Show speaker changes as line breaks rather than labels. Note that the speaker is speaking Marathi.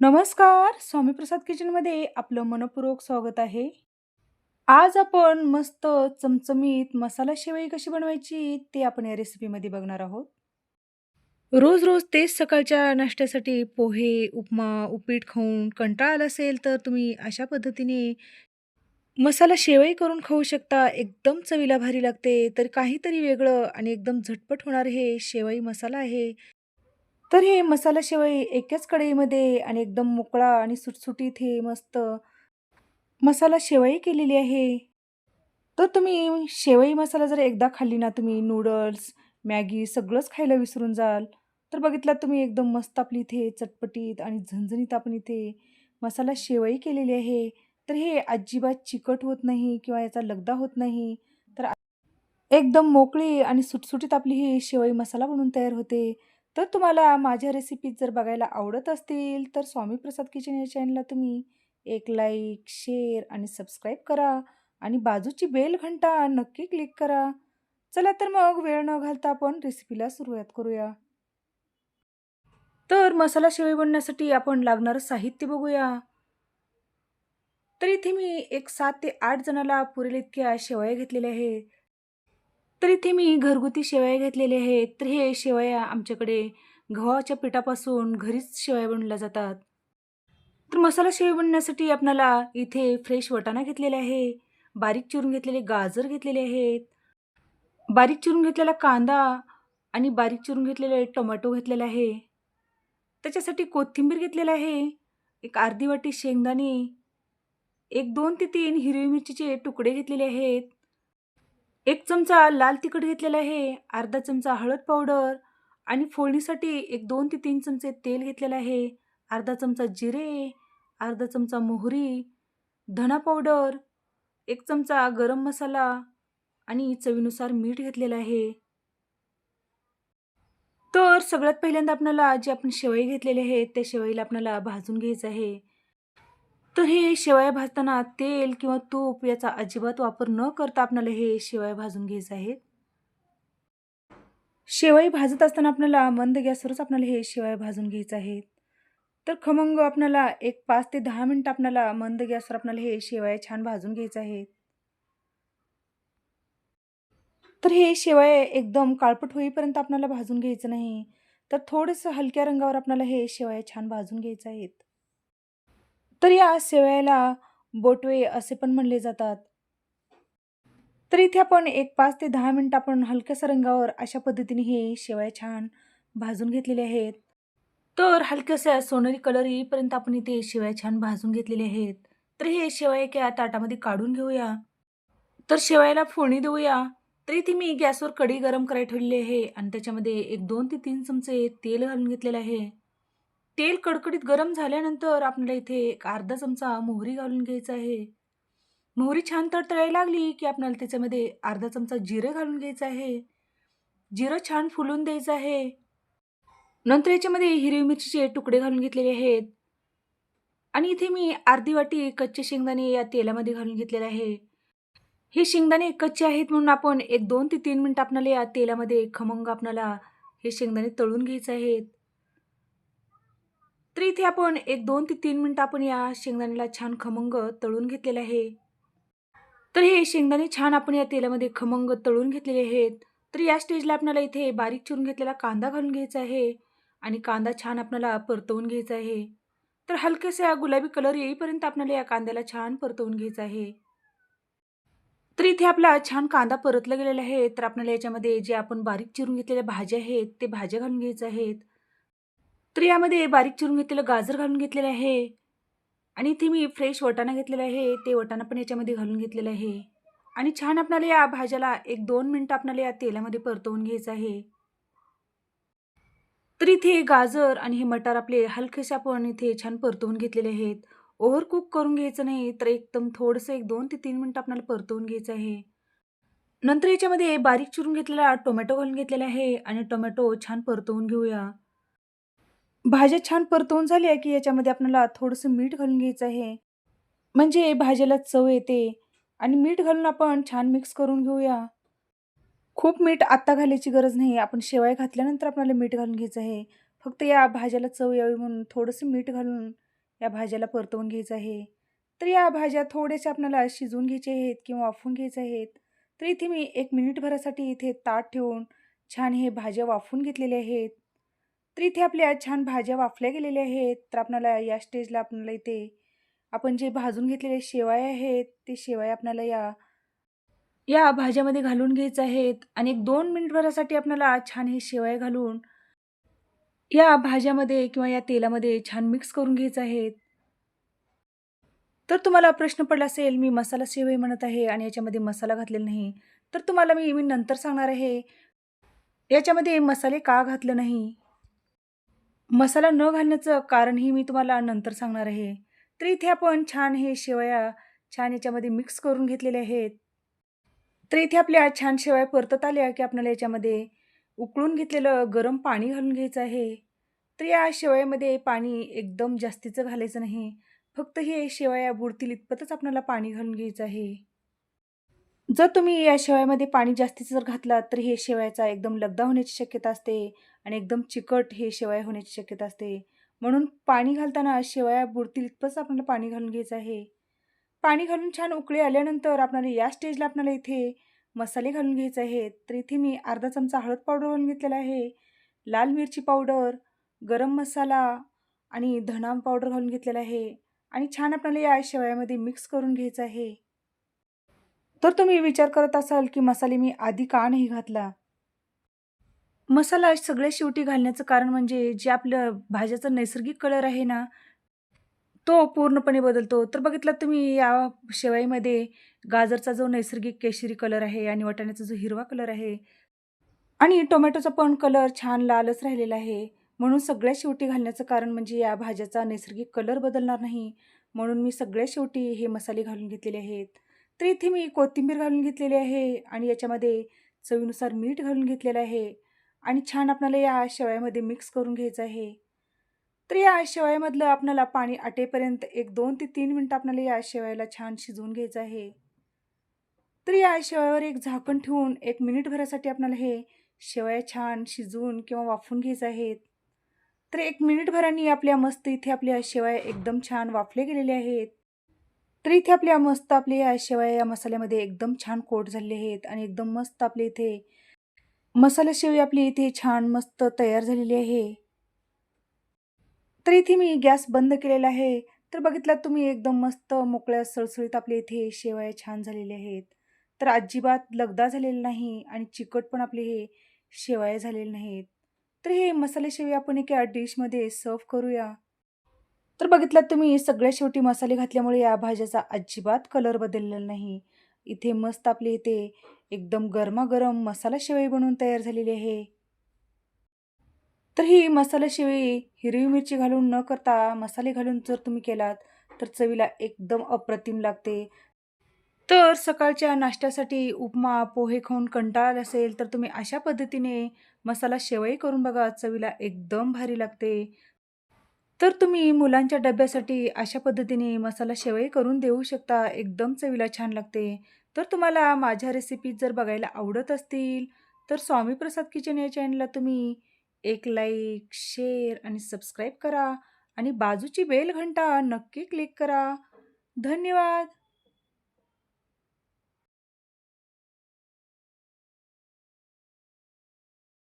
नमस्कार स्वामी प्रसाद किचनमध्ये आपलं मनपूर्वक स्वागत आहे. आज आपण मस्त चमचमीत मसाला शेवई कशी बनवायची ते आपण या रेसिपीमध्ये बघणार आहोत. रोज रोज तेच सकाळच्या नाश्त्यासाठी पोहे उपमा उपीट खाऊन कंटाळा आला असेल तर तुम्ही अशा पद्धतीने मसाला शेवई करून खाऊ शकता. एकदम चवीला भारी लागते. तर काहीतरी वेगळं आणि एकदम झटपट होणार हे शेवई मसाला आहे. तर हे मसाला शेवई एकाच कढईमध्ये आणि एकदम मोकळा आणि सुटसुटीत हे मस्त मसाला शेवई केलेली आहे. तर तुम्ही शेवई मसाला जर एकदा खाल्ली ना तुम्ही नूडल्स, मॅगी सगळंच खायला विसरून जाल. तर बघितलात तुम्ही एकदम मस्त आपली इथे चटपटीत आणि झणझणीत आपण इथे मसाला शेवई केलेली आहे. तर हे अजिबात चिकट होत नाही किंवा याचा लगदा होत नाही. तर एकदम मोकळी आणि सुटसुटीत आपली ही शेवई मसाला बनून तयार होते. तर तुम्हाला माझ्या रेसिपीज जर बघायला आवडत असतील, तर स्वामी प्रसाद किचन या चॅनलला तुम्ही एक लाईक, शेअर आणि सबस्क्राईब करा आणि बाजूची बेल घंटा नक्की क्लिक करा. चला तर मग वेळ न घालता आपण रेसिपीला सुरुवात करूया. तर मसाला शेवई बनण्यासाठी आपण लागणारं साहित्य बघूया. तर इथे मी एक सात ते आठ जणाला पुरेल इतक्या शेवया घेतलेल्या आहेत. तर इथे मी घरगुती शेवया घेतलेल्या आहेत. तर हे शेवया आमच्याकडे गव्हाच्या पिठापासून घरीच शेवया बनवल्या जातात. तर मसाला शेवया बनवण्यासाठी आपणाला इथे फ्रेश वटाणा घेतलेला आहे, बारीक चिरून घेतलेले गाजर घेतलेले आहेत, बारीक चिरून घेतलेला कांदा आणि बारीक चिरून घेतलेले टोमॅटो घेतलेला आहे. त्याच्यासाठी कोथिंबीर घेतलेला आहे, एक अर्धी वाटी शेंगदाणे, एक दोन ते तीन हिरवी मिरचीचे तुकडे घेतलेले आहेत. एक चमचा लाल तिखट घेतलेला आहे, अर्धा चमचा हळद पावडर आणि फोडणीसाठी एक दोन ते तीन चमचे तेल घेतलेलं आहे, अर्धा चमचा जिरे, अर्धा चमचा मोहरी, धना पावडर, एक चमचा गरम मसाला आणि चवीनुसार मीठ घेतलेलं आहे. तर सगळ्यात पहिल्यांदा आपल्याला जे आपण शेवई घेतलेले आहेत, त्या शेवईला आपल्याला भाजून घ्यायचं आहे. तर हे शेवया भाजताना तेल किंवा तूप याचा अजिबात वापर न करता आपल्याला हे शेवया भाजून घ्यायचं आहे. शेवई भाजत असताना आपल्याला मंद गॅसवरच आपल्याला हे शेवया भाजून घ्यायचं आहे. तर खमंग आपल्याला एक पाच ते दहा मिनटं आपल्याला मंद गॅसवर आपल्याला हे शेवया छान भाजून घ्यायचं आहे. तर हे शेवया एकदम काळपट होईपर्यंत आपल्याला भाजून घ्यायचं नाही. तर थोडंसं हलक्या रंगावर आपल्याला हे शेवया छान भाजून घ्यायचं आहेत. तर या शेवयाला बोटवे असे पण म्हणले जातात. तर इथे आपण एक पाच ते दहा मिनटं आपण हलक्याशा रंगावर अशा पद्धतीने हे शेवया छान भाजून घेतलेले आहेत. तर हलक्याशा सोनेरी कलर येईपर्यंत आपण इथे शेवया छान भाजून घेतलेले आहेत. तर हे शेवया एका ताटामध्ये काढून घेऊया. तर शेवयाला फोडणी देऊया. तर इथे मी गॅसवर कढी गरम करायला ठेवलेली आहे आणि त्याच्यामध्ये एक दोन ते तीन चमचे तेल घालून घेतलेलं आहे. तेल कडकडीत गरम झाल्यानंतर आपल्याला इथे एक अर्धा चमचा मोहरी घालून घ्यायचा आहे. मोहरी छान तळतळायला लागली, की आपल्याला त्याच्यामध्ये अर्धा चमचा जिरं घालून घ्यायचं आहे. जिरं छान फुलून द्यायचं आहे. नंतर याच्यामध्ये हिरवी मिरचीचे तुकडे घालून घेतलेले आहेत. आणि इथे मी अर्धी वाटी कच्चे शेंगदाणे या तेलामध्ये घालून घेतलेले आहे. हे शेंगदाणे कच्चे आहेत म्हणून आपण एक दोन ते तीन मिनटं आपल्याला या तेलामध्ये खमंग आपल्याला हे शेंगदाणे तळून घ्यायचे आहेत. तर इथे आपण एक दोन ते तीन मिनटं आपण या शेंगदाण्याला छान खमंग तळून घेतलेलं आहे. तर हे शेंगदाणे छान आपण या तेलामध्ये खमंग तळून घेतलेले आहेत. तर या स्टेजला आपल्याला इथे बारीक चिरून घेतलेला कांदा घालून घ्यायचा आहे आणि कांदा छान आपल्याला परतवून घ्यायचा आहे. तर हलक्यासा गुलाबी कलर येईपर्यंत आपल्याला या कांद्याला छान परतवून घ्यायचा आहे. तर इथे आपला छान कांदा परतला गेलेला आहे. तर आपल्याला याच्यामध्ये जे आपण बारीक चिरून घेतलेल्या भाज्या आहेत, ते भाज्या घालून घ्यायच्या आहेत. तर यामध्ये बारीक चिरून घेतलेलं गाजर घालून घेतलेलं आहे आणि इथे मी फ्रेश वटाणा घेतलेला आहे. ते वटाणा पण याच्यामध्ये घालून घेतलेलं आहे आणि छान आपणाला या भाज्याला एक दोन मिनटं आपल्याला या तेलामध्ये परतवून घ्यायचं आहे. तर इथे गाजर आणि हे मटार आपले हलकेसे आपण इथे छान परतवून घेतलेले आहेत. ओव्हर कुक करून घ्यायचं नाही, तर एकदम थोडंसं एक दोन ते तीन मिनटं आपल्याला परतवून घ्यायचं आहे. नंतर याच्यामध्ये बारीक चिरून घेतलेला टोमॅटो घालून घेतलेला आहे आणि टोमॅटो छान परतवून घेऊया. भाज्या छान परतवून झाल्या, की याच्यामध्ये आपल्याला थोडंसं मीठ घालून घ्यायचं आहे. म्हणजे भाज्याला चव येते आणि मीठ घालून आपण छान मिक्स करून घेऊया. खूप मीठ आत्ता घालायची गरज नाही. आपण शेवाय घातल्यानंतर आपल्याला मीठ घालून घ्यायचं आहे. फक्त या भाज्याला चव यावी म्हणून थोडंसं मीठ घालून या भाज्याला परतवून घ्यायचं आहे तर या भाज्या थोड्याशा आपल्याला शिजवून घ्यायच्या आहेत किंवा वाफवून घ्यायच्या आहेत तर इथे मी एक मिनिटभरासाठी इथे ताट ठेवून छान हे भाज्या वाफवून घेतलेल्या आहेत तर इथे आपल्या छान भाज्या वाफल्या गेलेल्या आहेत. तर आपणाला या स्टेजला आपल्याला इथे आपण जे भाजून घेतलेले शेवाय आहेत ते शेवाय आपल्याला या या भाज्यामध्ये घालून घ्यायचं आहेत. आणि एक दोन मिनिटभरासाठी आपल्याला छान हे शेवाय घालून या भाज्यामध्ये किंवा या तेलामध्ये छान मिक्स करून घ्यायचं आहेत. तर तुम्हाला प्रश्न पडला असेल मी मसाला शेवई म्हणत आहे आणि याच्यामध्ये मसाला घातलेला नाही. तर तुम्हाला मी मी नंतर सांगणार आहे याच्यामध्ये मसाले का घातलं नाही? मसाला न घालण्याचं कारणही मी तुम्हाला नंतर सांगणार आहे. तर इथे आपण छान हे शेवया छान याच्यामध्ये मिक्स करून घेतलेले आहेत. तर इथे आपल्या छान शेवया परतत आल्या की आपल्याला याच्यामध्ये उकळून घेतलेलं गरम पाणी घालून घ्यायचं आहे. तर या शेवयामध्ये पाणी एकदम जास्तीचं घालायचं नाही. फक्त हे शेवया बुडतील इतपतच आपल्याला पाणी घालून घ्यायचं आहे. जर तुम्ही या शेवयामध्ये पाणी जास्तीचं जर घातलात तर हे शेवयाचा एकदम लगदा होण्याची शक्यता असते आणि एकदम चिकट हे शेवया होण्याची शक्यता असते. म्हणून पाणी घालताना शेवया बुडतील इतपंच आपल्याला पाणी घालून घ्यायचं आहे. पाणी घालून छान उकळी आल्यानंतर आपल्याला या स्टेजला आपल्याला इथे मसाले घालून घ्यायचे आहेत. तर इथे मी अर्धा चमचा हळद पावडर घालून घेतलेला आहे लाल मिरची पावडर गरम मसाला आणि धणा पावडर घालून घेतलेला आहे आणि छान आपल्याला या शेवयामध्ये मिक्स करून घ्यायचं आहे. तर तुम्ही विचार करत असाल की मसाले मी आधी का नाही घातला? मसाला सगळ्या शेवटी घालण्याचं कारण म्हणजे जे आपलं भाज्याचा नैसर्गिक कलर आहे ना तो पूर्णपणे बदलतो. तर बघितलं तुम्ही या शेवाईमध्ये गाजरचा जो नैसर्गिक केशरी कलर आहे आणि वाटाण्याचा जो हिरवा कलर आहे आणि टोमॅटोचा पण कलर छान लालच राहिलेला आहे. म्हणून सगळ्या शेवटी घालण्याचं कारण म्हणजे या भाज्याचा नैसर्गिक कलर बदलणार नाही. म्हणून मी सगळ्या शेवटी हे मसाले घालून घेतलेले आहेत. तर इथे मी कोथिंबीर घालून घेतलेली आहे आणि याच्यामध्ये चवीनुसार मीठ घालून घेतलेलं आहे. आणि छान आपल्याला या शेवयामध्ये मिक्स करून घ्यायचं आहे. तर या शेवयामधलं आपल्याला पाणी आटेपर्यंत एक दोन ते तीन मिनटं आपल्याला या शेवयाला छान शिजवून घ्यायचं आहे. तर या शेवयावर एक झाकण ठेवून एक मिनिटभरासाठी आपल्याला हे शेवया छान शिजवून किंवा वाफवून घ्यायचं आहेत. तर एक मिनिटभराने आपल्या मस्त इथे आपल्या शेवया एकदम छान वाफले गेलेले आहेत. तर इथे आपल्या मस्त आपली या शेवया या मसाल्यामध्ये एकदम छान कोट झालेले आहेत आणि एकदम मस्त आपले इथे मसाला शेवई आपली इथे छान मस्त तयार झालेली आहे. तर इथे मी गॅस बंद केलेला आहे. तर बघितलात तुम्ही एकदम मस्त मोकळ्या सळसळीत आपले इथे शेवया छान झालेल्या आहेत. तर अजिबात लगदा झालेला नाही आणि चिकट पण आपले हे शेवया झालेले नाहीत. तर हे मसाले शेवया आपण एका डिशमध्ये सर्व करूया. तर बघितलात तुम्ही सगळ्या शेवटी मसाले घातल्यामुळे या भाज्याचा अजिबात कलर बदललेला नाही. इथे मस्त आपले इथे एकदम गरमागरम मसाला शेवई बनवून तयार झालेली आहे. तर ही मसाला शेवई हिरवी मिरची घालून न करता मसाले घालून जर तुम्ही केलात तर चवीला एकदम अप्रतिम लागते. तर सकाळच्या नाश्त्यासाठी उपमा पोहे खाऊन कंटाळा असेल तर तुम्ही अशा पद्धतीने मसाला शेवई करून बघा चवीला एकदम भारी लागते. तर तुम्ही मुलांच्या डब्यासाठी अशा पद्धतीने मसाला शेवई करून देऊ शकता. एकदम चवीला छान लागते. तर तुम्हाला माझ्या रेसिपीज जर बघायला आवडत असतील तर स्वामी प्रसाद किचन या चॅनलला तुम्ही एक लाईक शेअर आणि सबस्क्राईब करा. आणि बाजूची बेल घंटा नक्की क्लिक करा. धन्यवाद!